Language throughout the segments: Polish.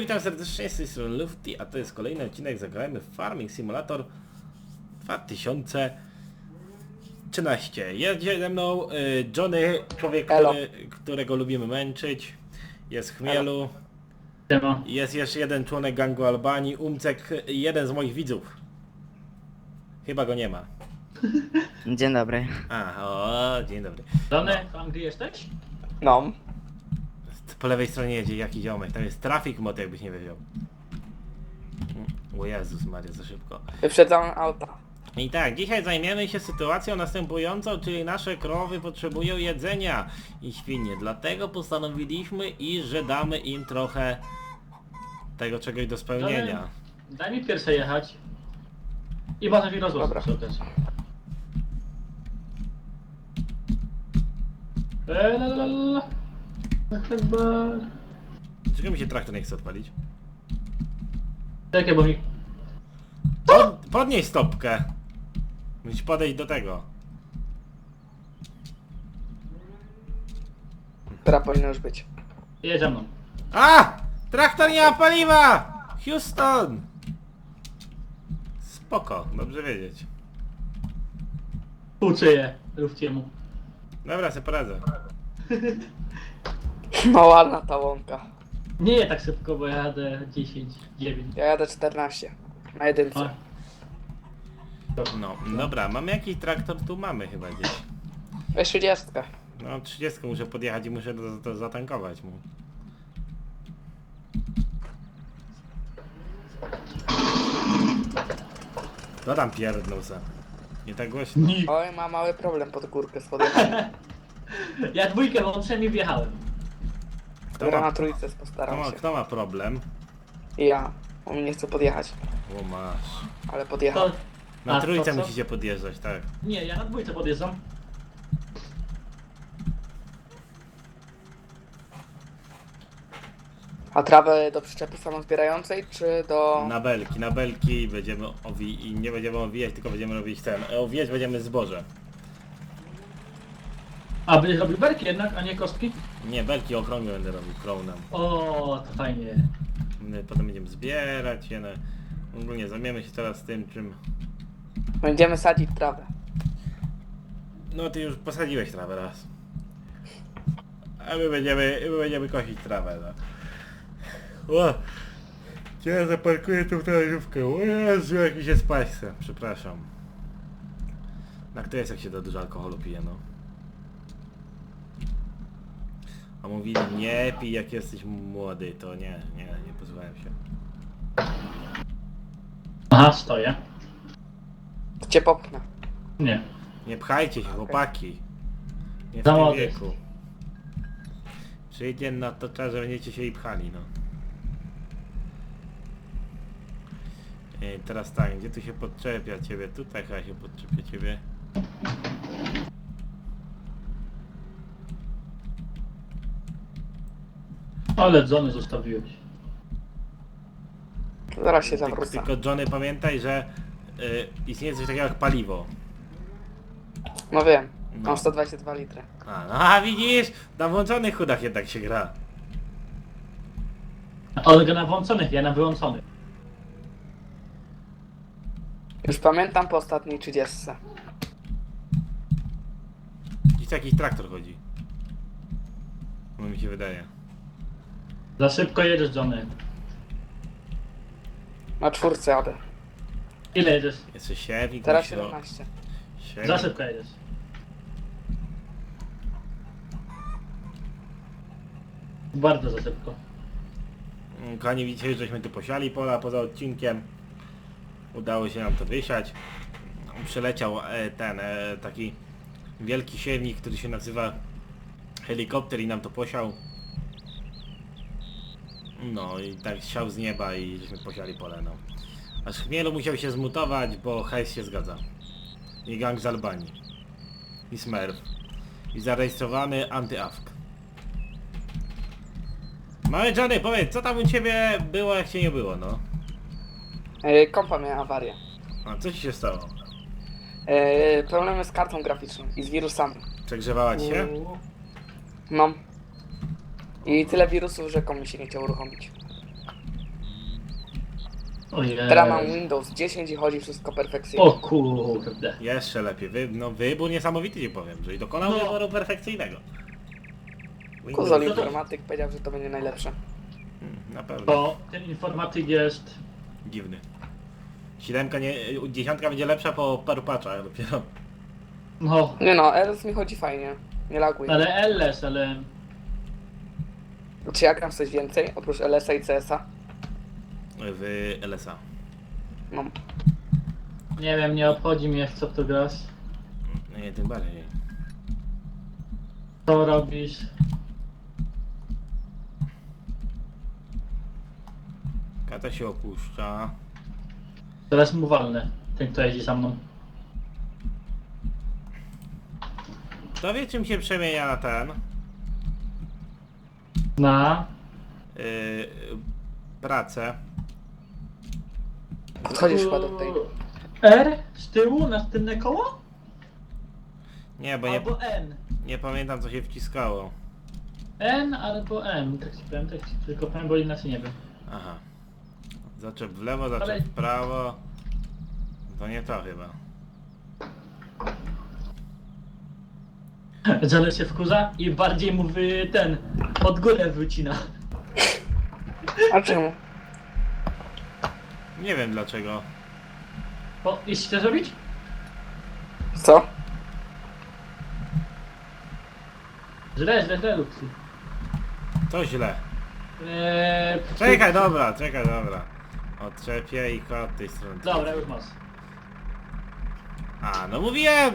Dobry, witam serdecznie, z tej strony Lufty, a to jest kolejny odcinek Zagrajmy w Farming Simulator 2013. Jest ze mną y, Johnny, człowiek, który, którego lubimy męczyć. Jest Chmielu. Siema. Jest jeszcze jeden członek gangu Albanii, Umcek, jeden z moich widzów. Chyba go nie ma. Dzień dobry. A, o, dzień dobry. Dany, w Anglii jesteś? No. Po lewej stronie jedzie jakiś ziomek, tam jest traffic mod jakbyś nie wiedział. O Jezus Maria, za szybko. Wyprzedzam auta. I tak, dzisiaj zajmiemy się sytuacją następującą, czyli nasze krowy potrzebują jedzenia i świnie. Dlatego postanowiliśmy, i że damy im trochę tego czegoś do spełnienia. Daj mi pierwsze jechać. I potem mi rozłóż Dobra. la, la, la, la. Tak, Chyba... Czego mi się traktor nie chce odpalić? Czekaj, bo mi... Pod, podnieś stopkę. Musisz podejść do tego. Która powinna już być. Jedź mną. A! Traktor nie ma paliwa! Houston! Spoko, dobrze wiedzieć. Uczyję Luftiemu. Dobra, sobie poradzę. No ładna ta łąka. Nie je tak szybko, bo jadę 10, 9. Ja jadę 14. Na jedynce. No, dobra, mamy jakiś traktor? Tu mamy chyba gdzieś. Weź 30. No 30 muszę podjechać i muszę to, to zatankować mu. No tam pierdnął se. Nie tak głośno. Oj, ma mały problem pod górkę z podjechaniem. Ja dwójkę włączyłem i wjechałem. Kto Dobra, na ma, trójce kto, postaram ma, się. kto ma problem? Ja. On mi nie chce podjechać. O masz. Ale To... podjechał. Na A, trójce to co? musicie podjeżdżać, tak. Nie, ja na dwójce podjeżdżam. A trawę do przyczepy samozbierającej, czy do... Na belki, na belki będziemy owi i nie będziemy owijać, tylko będziemy robić ten. e, Owijać będziemy zboże. A, będziesz robił berki jednak, a nie kostki? Nie, belki okrągłe będę robił, kronem. O, to fajnie. My Potem będziemy zbierać je. No. Ogólnie zajmiemy się teraz tym, czym... Będziemy sadzić trawę. No ty już posadziłeś trawę raz. A my będziemy, my będziemy kosić trawę, no. O! Ja zaparkuję tą talerzówkę. O Jezu, jaki się spaść chcę. Przepraszam. Na kto jest jak się do dużo alkoholu pije, no. A mówili, nie pij jak jesteś młody, to nie, nie, nie pozwałem się. Aha, stoję. To cię popchnę. Nie. Nie pchajcie się, chłopaki. Nie w Za tym młody wieku. Przyjdzie na to czas, że będziecie się i pchali, no. Ej, teraz tak, gdzie tu się podczepia ciebie? Tutaj chyba się podczepia ciebie. Ale dzwony zostawiłeś. Zaraz się Tylko, zawrócę. tylko Johnny pamiętaj, że y, istnieje coś takiego jak paliwo. No wiem. No. Mam 122 litry. A, no, a widzisz? Na włączonych chudach jednak się gra. Gra na włączonych, ja na wyłączonych. Już pamiętam po ostatniej 30. Gdzieś jakiś traktor chodzi. No mi się wydaje. Za szybko jedziesz, Johnny. Na czwórce jadę. Ile jedziesz? Jeszcze siewnik. Teraz musi do- 17. Siewnik. Za szybko jedziesz. Bardzo za szybko. Mm, Kochani, widzicie, żeśmy tu posiali pola poza odcinkiem. Udało się nam to wysiać. Przeleciał e, ten e, taki wielki siewnik, który się nazywa helikopter i nam to posiał. No i tak siał z nieba i żeśmy posiali pole, no. Aż Chmielu musiał się zmutować, bo hejs się zgadza. I gang z Albanii. I Smurf. I zarejestrowany antyawk. Mały Johnny, powiedz, co tam u ciebie było, jak cię nie było, no? Yy, kompa miała awarię. A co ci się stało? Yy, problemy z kartą graficzną i z wirusami. Przegrzewała ci się? No. I tyle wirusów, że komuś się nie chciał uruchomić. Ojej. Teraz mam Windows 10 i chodzi wszystko perfekcyjnie. O kurde. Jeszcze lepiej. Wy, no, wybór niesamowity, ci powiem, że i dokonał No. wyboru perfekcyjnego. Kuzol No to- informatyk powiedział, że to będzie najlepsze. Hmm, Na pewno. Bo ten informatyk jest... Dziwny. Siódemka nie... Dziesiątka będzie lepsza po paru paczach dopiero. No, Nie no, LS mi chodzi fajnie. Nie laguje. ale LS, ale... Czy ja gram w coś więcej oprócz LS-a i CS-a? W LSA. No. Nie wiem, nie obchodzi mnie w co tu grasz. No nie, tym bardziej. Co robisz? Kata się opuszcza. Teraz mu walnę. Ten, kto jeździ za mną. Kto wie czym się przemienia na ten? Na... Yy, pracę. Podchodzisz chyba do tej. R? Z tyłu? Na tylne koło? Nie, bo nie, Albo N. nie pamiętam co się wciskało. N albo M. Tak ci powiem, tak ci tylko powiem, bo inaczej nie wiem. Aha. Zaczep w lewo, zaczep Ale- w prawo. To nie to chyba. Żele się wkurza i bardziej mu wy, ten od góry wycina. A czemu? Nie wiem dlaczego. O, jeśli chcesz zrobić? Co? Źle, źle, źle, Luxy. To źle. Eee, Czekaj, dobra, czekaj, dobra. Odczepię i od tej strony. Dobra, już masz. A, no mówiłem!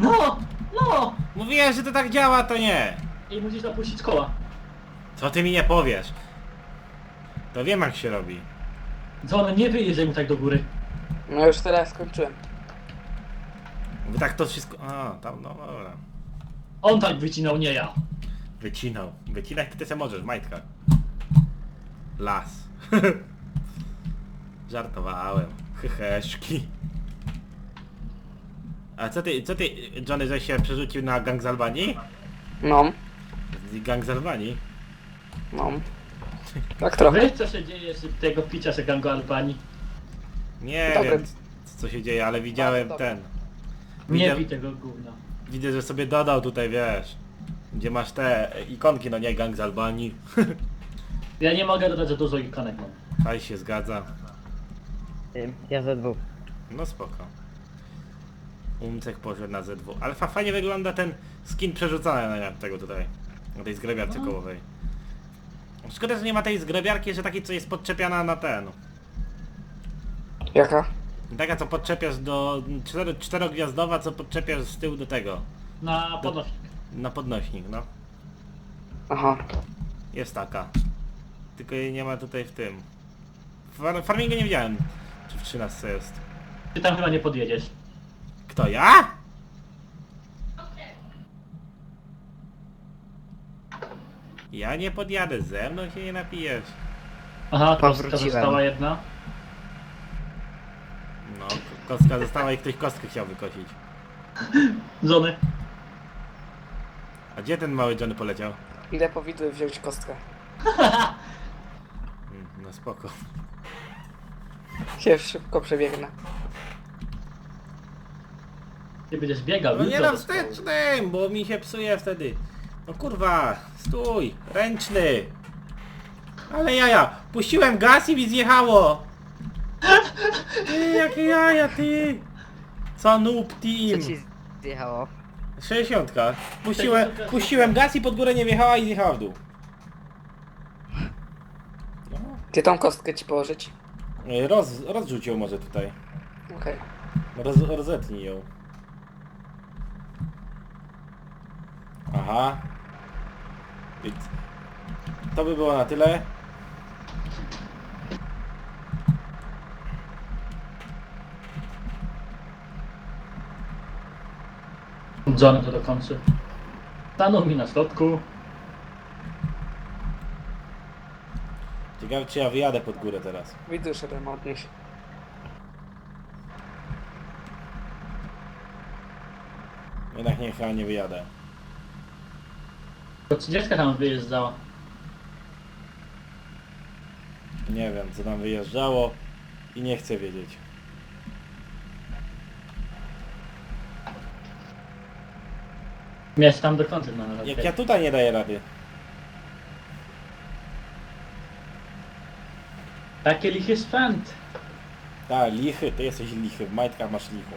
No! No! Mówiłem, że to tak działa, to nie! I musisz opuścić koła. Co ty mi nie powiesz? To wiem jak się robi. Dzwony, nie wyjeżdżaj mu tak do góry. No już teraz skończyłem. Wy tak to wszystko... A, tam, no dobra. On tak wycinał, nie ja. Wycinał. Wycinać ty se możesz, majtka. Las. Żartowałem. Heheszki. A co ty, co ty, Johnny, żeś się przerzucił na gang z Albanii? No, Gang z Albanii? no. Tak trochę. Wiesz co się dzieje z tego picia z gangu Albanii? Nie Dobre. wiem, c- co się dzieje, ale widziałem dobre. ten. Nie pij tego gówna. Widzę, że sobie dodał tutaj, wiesz, gdzie masz te ikonki, no nie, gang z Albanii. Ja nie mogę dodać za dużo ikonek mam. Faj się zgadza. Ja ze dwóch. No spoko. Umcek poszedł na Z2. Ale fa- fajnie wygląda ten skin przerzucany na tego tutaj. Na tej zgrabiarce No. kołowej. Szkoda, że nie ma tej zgrabiarki, że takiej co jest podczepiana na ten. Jaka? Taka co podczepiasz do... cztero- czterogwiazdowa co podczepiasz z tyłu do tego. Na podnośnik. Na podnośnik, no. Aha. Jest taka. Tylko jej nie ma tutaj w tym. Far- farmingu nie widziałem, czy w 13 jest. Ty tam chyba nie podjedziesz. Kto, ja? Ja nie podjadę, ze mną się nie napijesz. Aha, kostka Powróciłem. została jedna. No, k- kostka została i ktoś kostkę chciał wykosić. Zony. A gdzie ten mały Johnny poleciał? Ile powinny wziąć kostkę? Mm, No spoko. Się szybko przebiegnę. Ty będziesz biegał. No nie jutro na do wstecznym, bo mi się psuje wtedy. No kurwa, stój, ręczny. Ale jaja, puściłem gaz i mi zjechało. Ty, jakie jaja, ty. Co noob Co team? ci zjechało? 60. Puściłem, puściłem gaz i pod górę nie wjechała i zjechała w dół. No. Gdzie tą kostkę ci położyć? Roz, rozrzuć ją może tutaj. Okej. Roz, rozetnij ją. Aha. Więc to by było na tyle. Zony to do końca. Stanął mi na środku. Ciekawe czy ja wyjadę pod górę teraz. Widzę, że bym odnieść. Jednak nie, chyba nie wyjadę. To 30 tam wyjeżdżała. Nie wiem, co nam wyjeżdżało i nie chcę wiedzieć. Miałeś tam do końca na razie. Jak ja tutaj nie daję rady. Takie lichy sprzęt. Tak, lichy, ty jesteś lichy, w majtkach masz licho.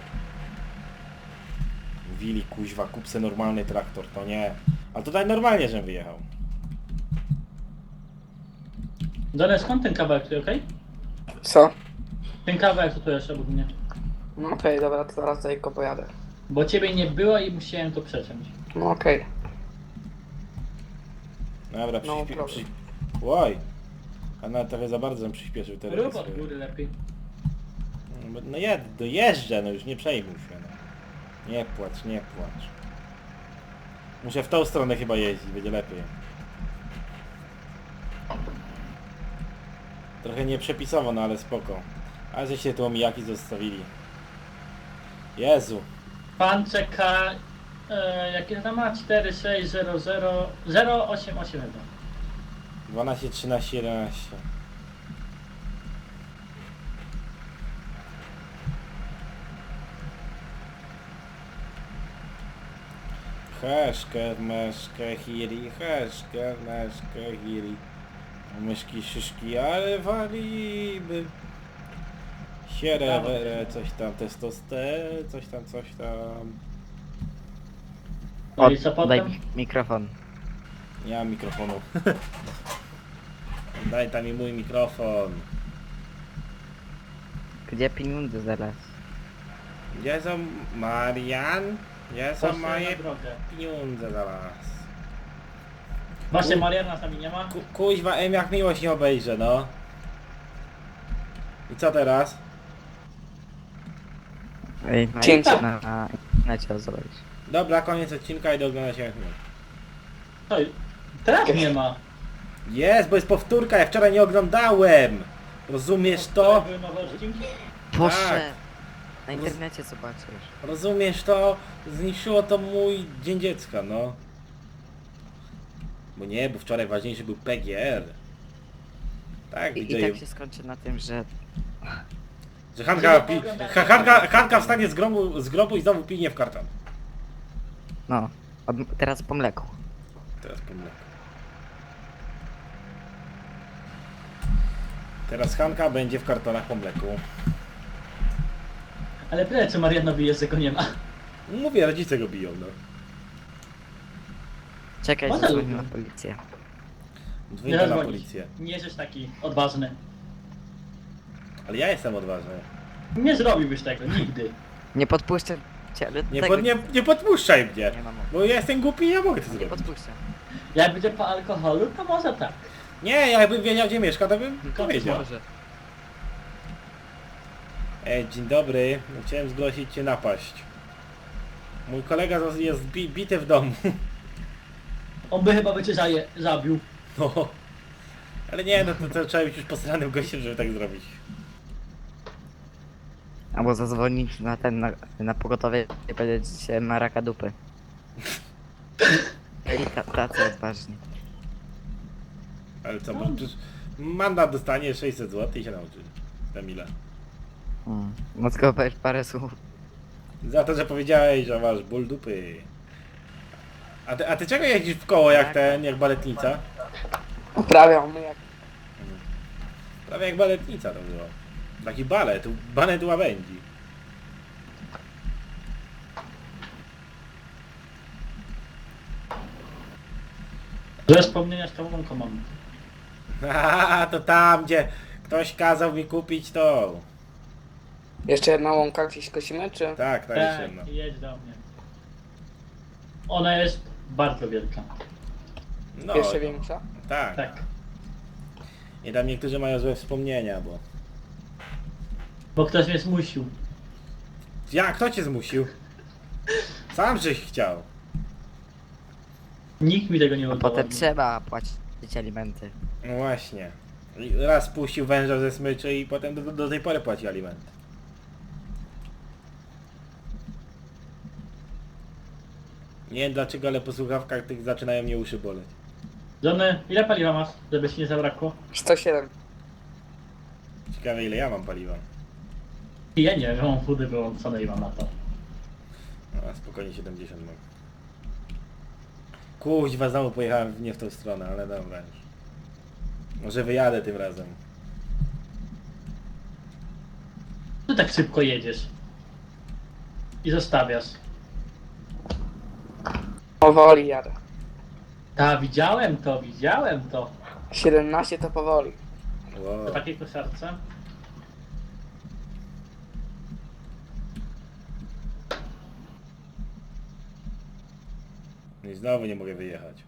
Wili kuźwa, kup se normalny traktor, to nie. A tutaj normalnie, żem wyjechał. Dole, skąd ten kawałek tutaj, okej? Co? Ten kawałek co tu jest obok mnie. No okej, dobra, to zaraz do go pojadę. Bo ciebie nie było i musiałem to przeciąć. No okej. Dobra, No, przyśpie... problem. przy... Oj! A nawet trochę za bardzo bym przyspieszył teraz. Rób od góry lepiej. No, No ja dojeżdżę, no już nie przejmuj się. No. Nie płacz, nie płacz. Muszę w tą stronę chyba jeździć, będzie lepiej. Trochę nieprzepisowo, no ale spoko. A że się tu omijaki zostawili. Jezu. Pan czeka... E, jakie tam ma? 4600 088 chyba. 12, 13, 11. Heszkę, meszkę, hiri, heszkę, meszkę, hiri. Myszki, szyszki, ale waliby. Sierę, coś tam, testoste, coś tam, coś tam. No i co Daj potem? mi mikrofon. Nie mam mikrofonu. Daj tam mi mój mikrofon. Gdzie pieniądze zaraz? Gdzie są Marian? Poszły na moje drogę. pieniądze za was? Właśnie Mariana z nami nie ma? Ku, kuźwa, em jak miłość nie obejrzę, no. I co teraz? Ej, na, Cięcie. na, na, na cię zobacz. Dobra, koniec odcinka i do oglądania się. Oj, teraz nie ma. Jest, bo jest powtórka, ja wczoraj nie oglądałem. Rozumiesz to? Były nowe odcinki? Proszę! Na internecie zobaczysz. Rozumiesz to? Zniszczyło to mój dzień dziecka, no. Bo nie, bo wczoraj ważniejszy był PGR. Tak, I, I widzę. tak się skończy na tym, że Że Hanka, pi, ha, Hanka, Hanka wstanie z grobu, z grobu i znowu pinie w karton. no, od, teraz po mleku. Teraz po mleku. Teraz Hanka będzie w kartonach po mleku. Ale tyle co Marianowi jest, że go nie ma. Mówię, rodzice go biją, no. Czekaj, Może zadzwonię lubią. na policję. Dwójka na policję. Nie jesteś taki odważny. Ale ja jestem odważny. Nie zrobiłbyś tego, nigdy. Nie podpuszczę cię, ale Nie, tego pod, nie, nie podpuszczaj mnie. nie mam. Bo ja jestem głupi i ja mogę to Nie zrobić. podpuszczę. Jak będzie po alkoholu, to może tak. Nie, jakbym wiedział gdzie mieszka, to bym To powiedział. Może. Ej, dzień dobry. Chciałem zgłosić cię napaść. Mój kolega jest bi bity w domu. On by chyba by cię zaje, zabił. No. Ale nie, no to, to trzeba być już posranym gościem, żeby tak zrobić. Albo zadzwonić na ten, na, na pogotowie i powiedzieć, że się ma raka dupy. I ta, tacy odważni. Ale co, może przecież mandat dostanie 600 zł i się nauczy. Tam ile? Mm. No tylko powiesz parę słów. Za to, że powiedziałeś, że masz ból dupy. A ty, a ty czego jeździsz w koło jak ten, jak baletnica? Uprawiam my jak... Prawie jak baletnica to było. Taki balet, balet łabędzi. Złe wspomnienia z tą łąką mam. A to tam, gdzie ktoś kazał mi kupić to. Jeszcze jedna łąka gdzieś kosimy, czy? Tak, tak, jeszcze jedno. Tak, jedź do mnie. Ona jest bardzo wielka. No, Jeszcze większa? tak. Tak. I tam niektórzy mają złe wspomnienia, bo... Bo ktoś mnie zmusił. Ja, kto cię zmusił? Sam żeś chciał. Nikt mi tego nie A udowodnił. potem trzeba płacić alimenty. No właśnie. I Raz puścił węża ze smyczy i potem do, do tej pory płaci alimenty. Nie wiem dlaczego, ale po słuchawkach tych zaczynają mnie uszy boleć. Żony, ile paliwa masz, żeby się nie zabrakło? 107. Ciekawe ile ja mam paliwa. I ja nie wiem, mam chudy wyłączone i mam na to. A spokojnie 70 mam. Kuźwa, znowu pojechałem w- nie w tą stronę, ale dobra już. Może wyjadę tym razem. Ty tak szybko jedziesz. I zostawiasz. Powoli jadę. Ta, widziałem to, widziałem to. 17 to powoli. Wow. W takiej koszarce. I znowu nie mogę wyjechać.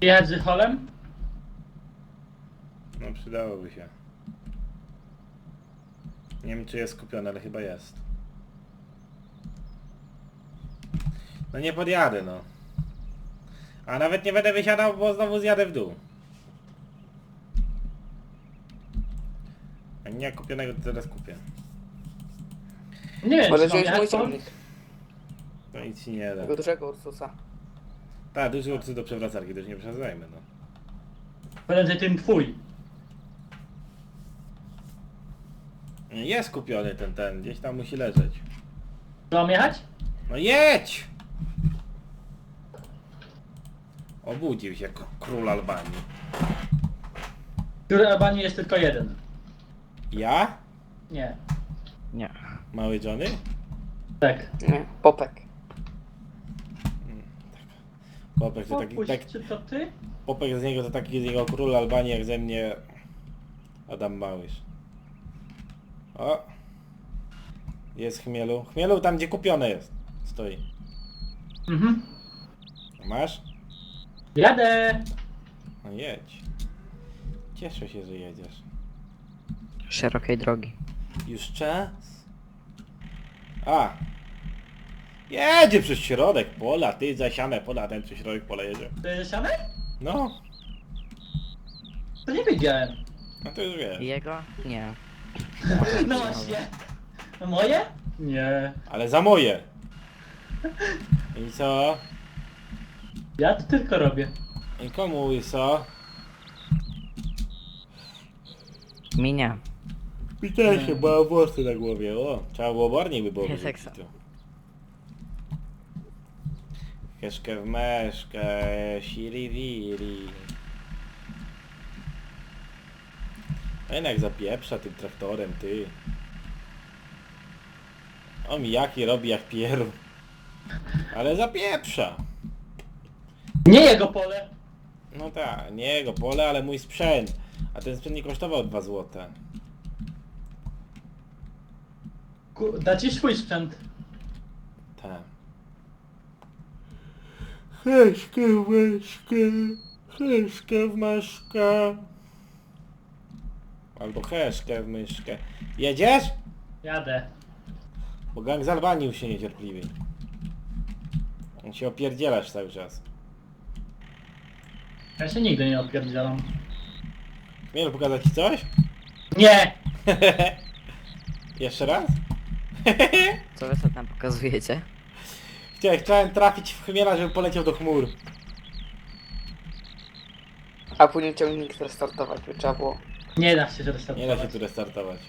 Jechać z holem? No przydałoby się. Nie wiem czy jest skupiony, ale chyba jest. No nie podjadę no. A nawet nie będę wysiadał, bo znowu zjadę w dół. A nie kupionego to teraz kupię. Nie wiem, Może mam wziąć mój ciągnik. To nic ci nie da. Tego dużego Ursusa. Tak, duży urcy do przewracarki, to już nie przesadzajmy no. Prędzej tym twój. Jest kupiony ten, ten, gdzieś tam musi leżeć. Mam jechać? No jedź! Obudził się k- król Albanii. Który Albanii jest tylko jeden. Ja? Nie. Nie. Mały Johnny? Tak. Nie, Popek. Popek to taki, tak, czy to ty? Popek z niego to taki z niego król Albanii jak ze mnie Adam Małysz. O! Jest chmielu. Chmielu tam gdzie kupione jest. Stoi. Mhm. Masz? Jadę! No jedź. Cieszę się, że jedziesz. Szerokiej drogi. Już czas? A! Jedzie przez środek pola, ty zasiane pola, ten przez środek pola jedzie. To jest siane? No, To nie wiedziałem. no to już wiesz. Jego? Nie. No właśnie. Moje? Nie. Ale za moje! I co? Ja to tylko robię. I komu i co? Mi nie. Mi też się ma włosy na głowie, o! Trzeba było bardziej by było Jest wyrzucić eksa. tu. Keszkę w meszkę, siriwiri. A jednak zapieprza tym traktorem, ty. O mijaki robi jak pierw. Ale zapieprza. Nie jego pole. No tak, nie jego pole, ale mój sprzęt. A ten sprzęt nie kosztował 2 złote. Ku- Da ci swój sprzęt. Tak. Heszkę w myszkę, heszkę w myszkę. Albo heszkę w myszkę. Jedziesz? Jadę. Bo gang z Albanii już się niecierpliwy. On się opierdzielasz cały czas. Ja się nigdy nie odpierdzielam. Mielu pokazać ci coś? Nie! Jeszcze raz? Co wy sobie tam pokazujecie? Chciałem, chciałem trafić w chmiela, żeby poleciał do chmur. A później ciągnik restartować by trzeba było. Nie da się Nie restartować. da się tu restartować.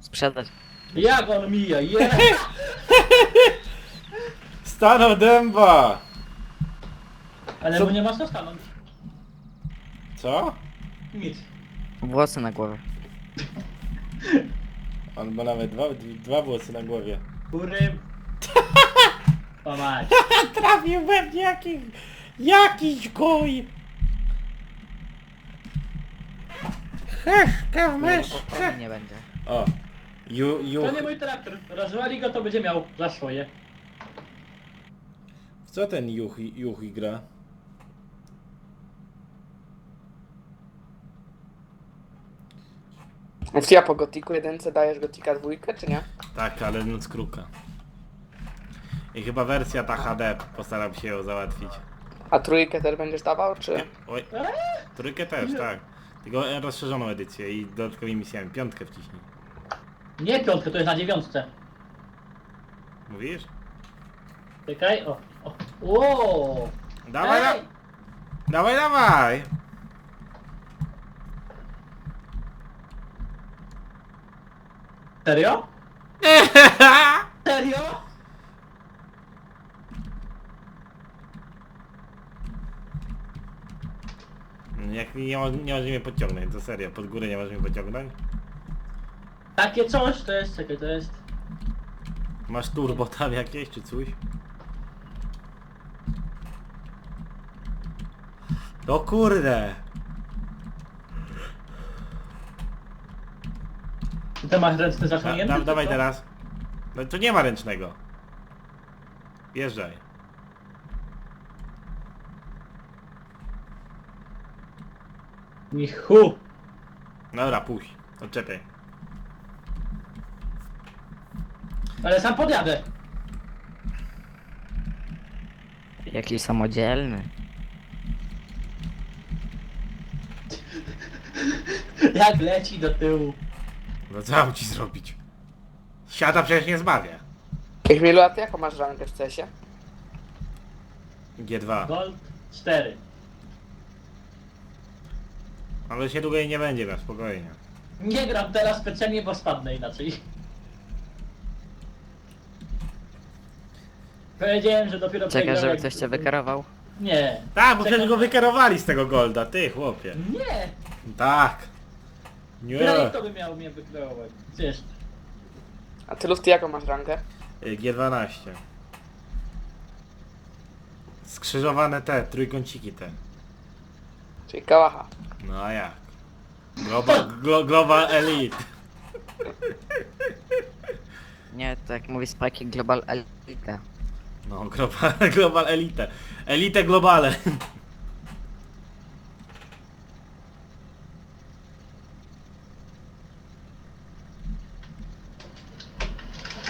Sprzedać. Jak on mija? Je! Stanął dęba! Ale Co? mu nie masz co stanąć. Co? Nic. Włosy na głowie. On ma nawet dwa, dwa włosy na głowie. Kury. O mać. Trafił we mnie jakiś... Jakiś goj! Heszkę w myszkę! Nie będzie. O! Ju, ju... To nie mój traktor. Rozwali go, to będzie miał za swoje. W co ten juch, juch gra? Czy ja po Gotiku jedynce dajesz Gotika dwójkę, czy nie? Tak, ale noc kruka. I chyba wersja ta HD, postaram się ją załatwić. A trójkę też będziesz dawał, czy... Oj, trójkę też, tak. Tylko rozszerzoną edycję i dodatkowymi misjami. Piątkę wciśnij. Nie piątkę, to jest na dziewiątce. Mówisz? Czekaj, o. o. Wow. Dawaj, da Ej! dawaj, dawaj! Serio? Serio? Jak nie, mo- nie możesz mnie podciągnąć, to serio, pod górę nie możesz mnie pociągnąć? Takie coś to jest, czekaj, to jest... Masz turbo tam jakieś, czy coś? O kurde! Ty to masz ręczny Da, zasłonięty? da, czy dawaj co? teraz. No to nie ma ręcznego. Wjeżdżaj. Michu! Dobra, puść. Odczepiaj. Ale sam podjadę. Jakiś samodzielny. Jak leci do tyłu. No co mam ci zrobić? Siata przecież nie zbawia. Chmielu, a ty jaką masz rangę w CS-ie? G2. Gold 4. Ale się długo jej nie będzie miał, spokojnie. Nie gram teraz specjalnie, bo spadnę inaczej. Powiedziałem, że dopiero Czekaj, przegram, żeby jak- ktoś cię wykarował. Nie. Tak, bo przecież go wykierowali z tego golda, ty chłopie. Nie! Tak. Nie. Graj to by miał mnie wykreować. Wiesz, A ty Lufty jaką masz rangę? Y, G12. Skrzyżowane te, trójkąciki te. Czyli Kałacha. No a jak? Global, glo, global Elite. Nie, to jak mówi Spike Global Elite. No, global, global Elite. Elite globale.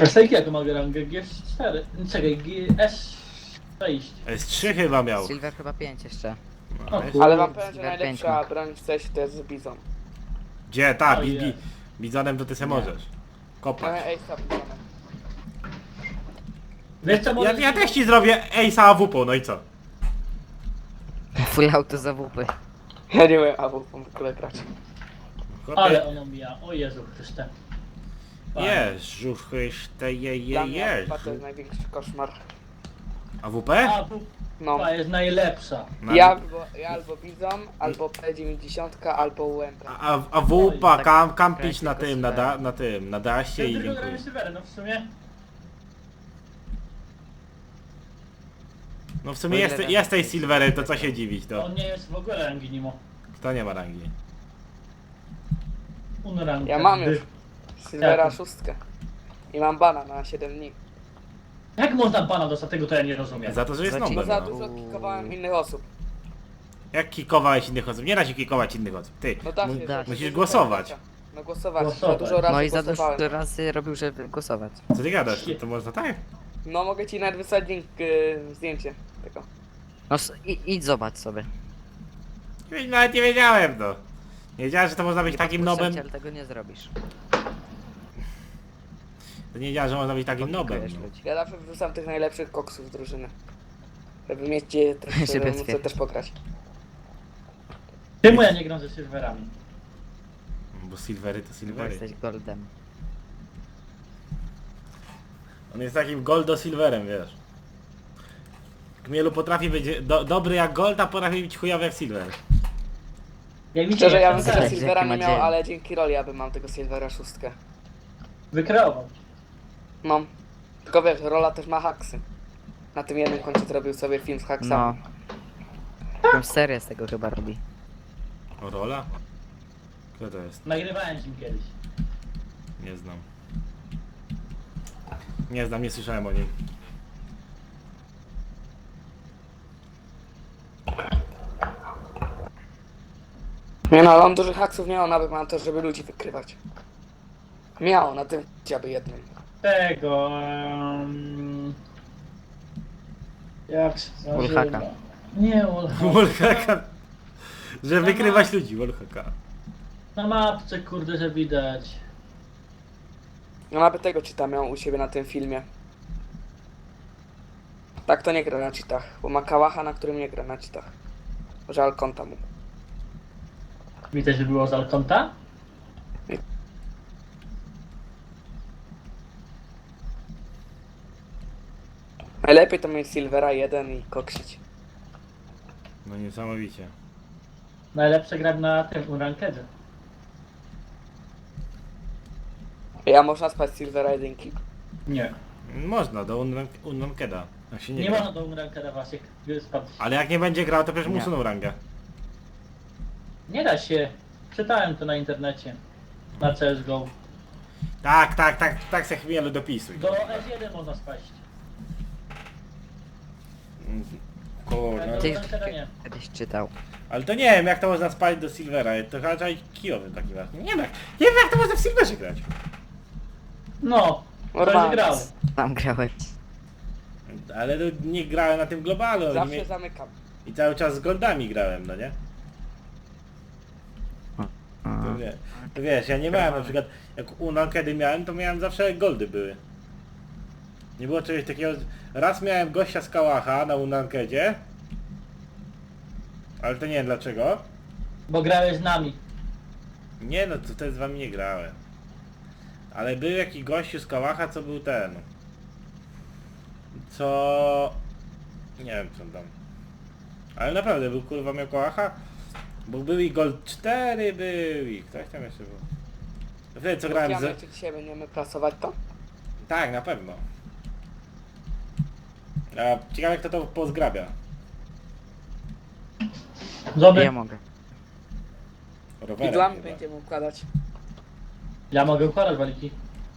Z jaką mogę rangę? G4. Czekaj, GS6. S3 chyba miał. Silver chyba 5 jeszcze. No, Ale wam powiem, że Silver najlepsza broń w CS-ie to jest Bizon. Gdzie? Ta, O bi, bi, bizonem to ty se możesz. Kopać. Mamy Ace'a Bizonem. Wiesz co Ja, ja też ci zrobię Ace'a AWP, no i co? Full auto za WP. Ja nie wiem, a w ogóle grać. Chłopie, Ale ono mija. O Jezu Chryste. Jeżu Chryste, je, Dla je, mnie. AWP to jest największy koszmar. AWP? A, No. ta jest najlepsza. Na- Ja albo, ja albo Bizon, albo P90, albo UMP. A, a, a wupa, tak kam, kampić na tym, na, da, na tym, na daście Ja i tylko Silverem, no w sumie. No w sumie O ile jest, rangi jesteś jest? silverem, to co się dziwić, to. On nie jest w ogóle rangi Nimo. Kto nie ma rangi? Un rangi. Ja mam już Silvera Jak? szóstkę. I mam bana na 7 dni. Jak można pana dostać tego, to ja nie rozumiem. Za to, że jest Znaczy- Bo nobel, za no. dużo kikowałem innych osób. Jak kikowałeś innych osób? Nie da się kikować innych osób. Ty, No się. da za musisz głosować. No głosować. Głosować. Za dużo razy No i za głosowałem. dużo razy robił, żeby głosować. Co ty gadasz? To, można tak? No mogę ci nawet wysłać link, y, zdjęcie tego. No s- i, idź zobacz sobie. Nawet nie wiedziałem to. Nie wiedziałem, że to można być Nie takim podpuszczam nobem. cię, ale tego nie zrobisz. To nie wiedziałem, że można być takim nobem. No. Ja zawsze wrzucam tych najlepszych koksów z drużyny. Żeby mieć Się żeby móc bezpiecznie. też pograć. Czemu ja nie gram ze Silverami? Bo silvery to Bo silvery. jesteś goldem. On jest takim goldo silverem, wiesz. Kmielu potrafi być do, dobry jak gold, a potrafi być chujowy jak silver. Jak widzicie, Szczerze, ja bym ja Zależy, Silvera nie ma miał, dzień. ale dzięki roli ja bym mam tego Silvera szóstkę. wykreował. No. Tylko wiesz, rola też ma haksy. Na tym jednym koncie zrobił sobie film z No. haksami. Jakąś serię z tego chyba robi. O, rola? Kto to jest? Nagrywałem z nim kiedyś. Nie znam. Nie znam, nie słyszałem o nim. Nie no, ale on dużych haksów nie miał nawet na to, żeby ludzi wykrywać. Miał na tym aby jednym. Tego... Um... Jak się nazywa? Nie. Wallhacka. Że wykrywać ludzi, wallhacka. Na mapce, kurde, że widać. No nawet tego czyta miał u siebie na tym filmie. Tak to nie gra na cheatach, bo ma kałacha, na którym nie gra na cheatach. Żal konta mu. Widać, że było z Alkonta? Najlepiej to mieć Silvera 1 i koksić. No niesamowicie. Najlepsze gra na tym Urankedze. Ja można spać Silvera 1. Nie. Można, do Unankeda. Jak się nie, Nie gra. można do Urankeda właśnie spadł. Ale jak nie będzie grał, to przecież mu Nie. usuną rangę. Nie da się. Czytałem to na internecie. Na CSGO. Tak, tak, tak, tak se chmielu dopisuj. Do S1 można spaść. Mm, Ale Kurwa. do Ty- nie. Kiedyś czytał. Ale to nie wiem jak to można spać do Silvera, to raczej kijowy taki właśnie. Nie wiem, jak- nie wiem jak to można w Silverze grać. No. Normalnie. grał. Tam grałeś. Ale to nie grałem na tym globalu Zawsze mnie- zamykam. i cały czas z goldami grałem, no nie? To, wie, to wiesz, ja nie miałem na przykład, jak u kiedy miałem, to miałem zawsze goldy były. Nie było czegoś takiego, raz miałem gościa z Kałacha na Unankedzie, ale to nie wiem dlaczego. Bo grałeś z nami. Nie no, to wtedy z wami nie grałem. Ale był jakiś gościu z Kałacha, co był ten. Co... Nie wiem co tam. Ale naprawdę był kurwa miał Kałacha. Bo był i Gold 4 był i ktoś tam jeszcze był. Wtedy co grałem z... czy dzisiaj będziemy prasować to? Tak, na pewno. A ciekawe kto to pozgrabia. Zobacz. ja mogę. Rowerem Idłami chyba. będziemy układać. Ja mogę układać waliki.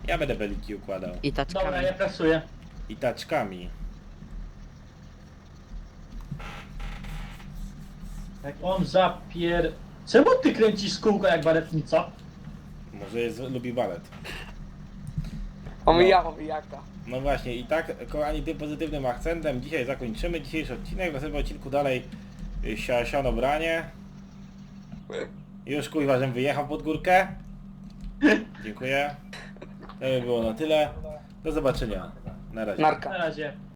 Ja będę beliki układał. I taczkami. Dobra, ja pracuję. I taczkami. Jak on zapier... Czemu ty kręcisz kółko jak baletnica? Może jest, lubi balet. Omija, omijaka. No właśnie i tak kochani tym pozytywnym akcentem dzisiaj zakończymy dzisiejszy odcinek. W następnym odcinku dalej sia, siano branie. Już kuźwa, żem wyjechał pod górkę. Dziękuję. To by było na tyle. Do zobaczenia. Na razie. Narka. Na razie.